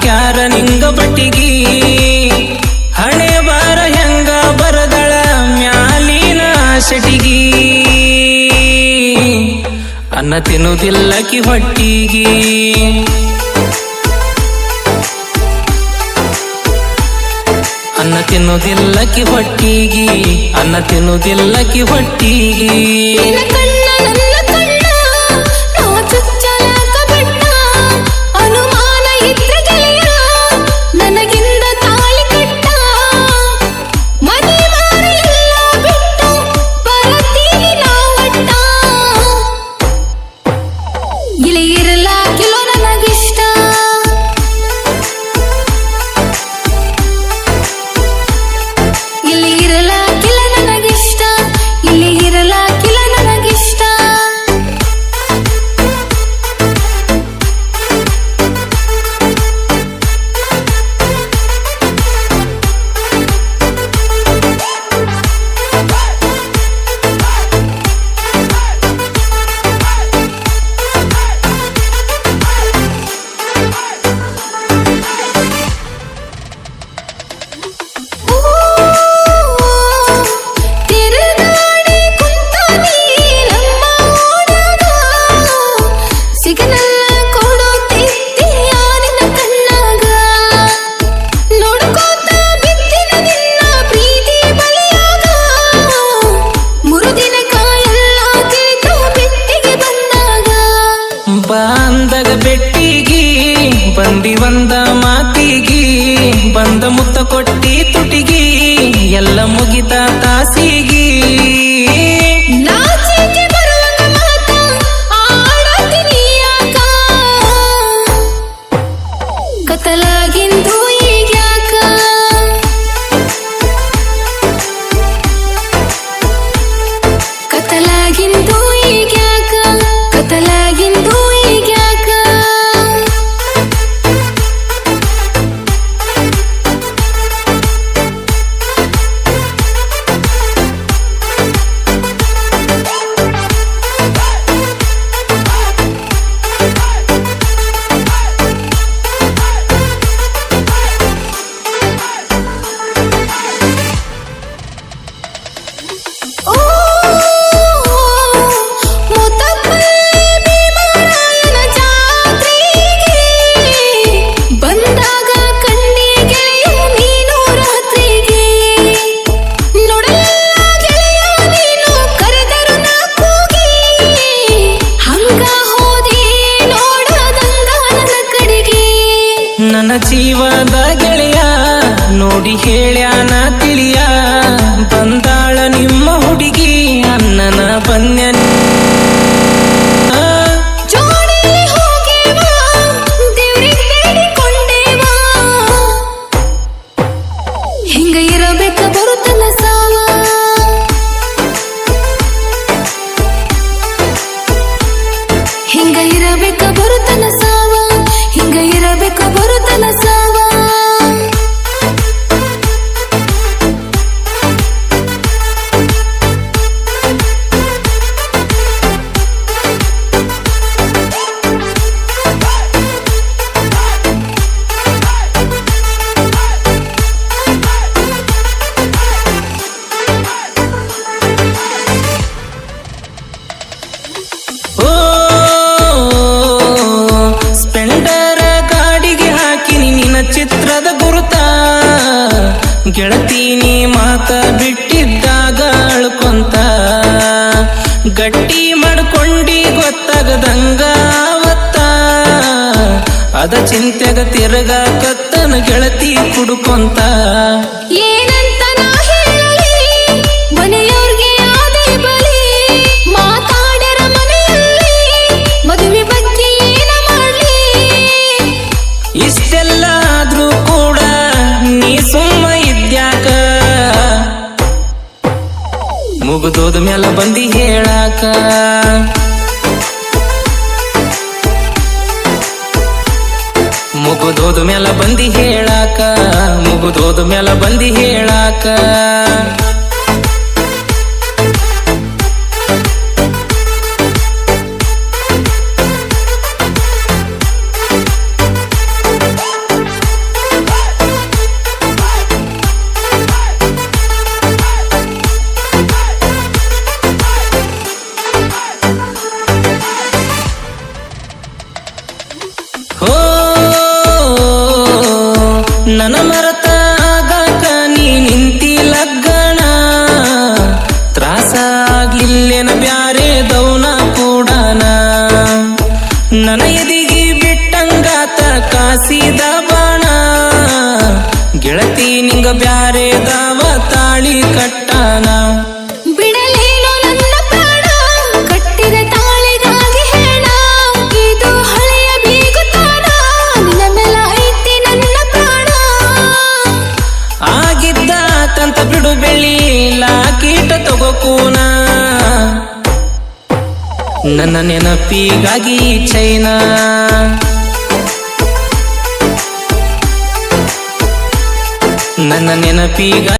ಹಾಕ್ಯಾರ ನಿಂಗ ಬಟ್ಟಿಗಿ. ಹಣೆ ಬಾರ ಹೆಂಗ ಬರದಳ ಮ್ಯಾಲಿನ ಶಟಿಗಿ ಅನ್ನ ತಿನ್ನುವುದಿಲ್ಲಕಿ ಹೊಟ್ಟಿಗಿ. ಅನ್ನ ತಿನ್ನುವುದಿಲ್ಲಕಿ ಹೊಟ್ಟಿಗಿ. ಅನ್ನ ತಿನ್ನುವುದಿಲ್ಲಕಿ ಹೊಟ್ಟಿಗಿ. ಬಂದಾಗ? ಬೆಟ್ಟಿಗಿ ಬಂದಿ ಮಾತಿಗಿ ಬಂದ ಮುತ್ತ ಕೊಟ್ಟಿ ತುಟಿಗಿ ಎಲ್ಲ ಮುಗಿತ ತಾಸಿಗಿ. ಜೀವದ ಗೆಳೆಯ ನೋಡಿ ಹೇಳ್ಯಾನ ತಿಳಿಯ. ಬಂದಾಳ ನಿಮ್ಮ ಹುಡುಗಿ ಅನ್ನನ ಬನ್ಯ ಗೆಳತೀನಿ ಮಾತ ಬಿಟ್ಟಿದ್ದಾಗ ಅಳ್ಕೊಂತ. ಗಟ್ಟಿ ಮಾಡ್ಕೊಂಡಿ ಗೊತ್ತಾಗದಂಗ ಅವತ್ತ. ಅದ ಚಿಂತೆಗ ತಿರ್ಗ ಕತ್ತನ ಗೆಳತಿ ಕುಡ್ಕೊಂತ. ಮುಗಿದೋದ ಮ್ಯಾಲ ಬಂದಿ ಹೇಳಾಕ. ಮುಗಿದೋದ ಮ್ಯಾಲ ಬಂದಿ ಹೇಳಾಕ ಮುಗಿದೋದ ಮ್ಯಾಲ ಬಂದಿ ಹೇಳಾಕ. ನನ್ನ ಎದಿಗಿ ಬಿಟ್ಟಂಗಾತ ಕಾಸಿದ ಬಾಣ. ಗೆಳತಿ ನಿಂಗ ಬ್ಯಾರೆ ದಾವ ತಾಳಿ ಕಟ್ಟಾನ. ನನ್ನ ನೆನಪಿಗಾಗಿ ಚೈನಾ. ನನ್ನ ನೆನಪಿಗಾಗಿ